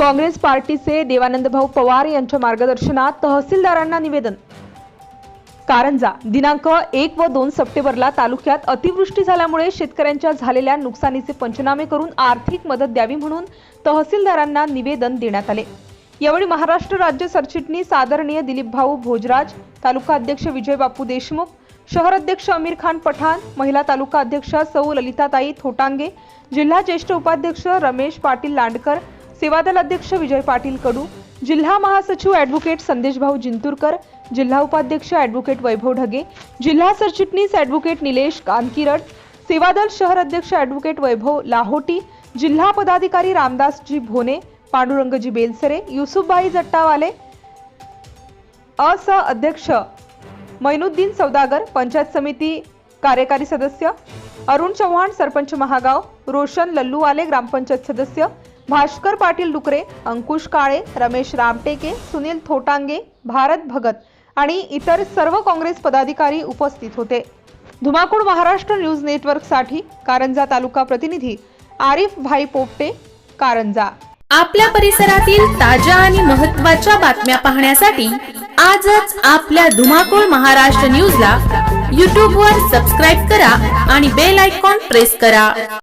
काँग्रेस पार्टीचे देवानंद भाऊ पवार यांच्या मार्गदर्शनात तहसीलदारांना निवेदन. कारंजा दिनांक एक व दोन सप्टेंबरला तालुक्यात अतिवृष्टी झाल्यामुळे शेतकऱ्यांच्या झालेल्या नुकसानीचे पंचनामे करून आर्थिक मदत द्यावी म्हणून तहसीलदारांना निवेदन देण्यात आले. यावेळी महाराष्ट्र राज्य सरचिटणीस आदरणीय दिलीपभाऊ भोजराज तालुका अध्यक्ष विजय बापू देशमुख शहर अध्यक्ष अमीर खान पठाण महिला तालुका अध्यक्षा सौ ललिताताई थोटांगे जिल्हा ज्येष्ठ उपाध्यक्ष रमेश पाटील लांडकर सेवादल अध्यक्ष विजय पाटील कडू जिल्हा महासचिव ॲडव्होकेट संदेशभाऊ जिंतूरकर जिल्हा उपाध्यक्ष ॲडव्होकेट वैभव ढगे जिल्हा सरचिटणीस ॲडव्होकेट निलेश कानकिरड सेवादल शहर अध्यक्ष ॲडव्होकेट वैभव लाहोटी जिल्हा पदाधिकारी रामदासजी भोने पांडुरंगजी बेलसरे युसुफबाई जट्टावाले अस अध्यक्ष मैनुद्दीन सौदागर पंचायत समिती कार्यकारी सदस्य अरुण चव्हाण सरपंच महागाव रोशन लल्लूवाले ग्रामपंचायत सदस्य भास्कर पाटील डुकरे अंकुश काळे रमेश रामटेके सुनील थोटांगे भारत भगत आणि इतर सर्व काँग्रेस पदाधिकारी उपस्थित होते. धुमाकूळ महाराष्ट्र न्यूज नेटवर्कसाठी कारंजा तालुका प्रतिनिधी आरिफ भाई पोपटे कारंजा. आपल्या परिसरातील ताज्या आणि महत्त्वाच्या बातम्या पाहण्यासाठी आजच आपल्या धुमाकूळ महाराष्ट्र न्यूजला यूट्यूबवर सबस्क्राईब करा आणि बेल आयकॉन प्रेस करा.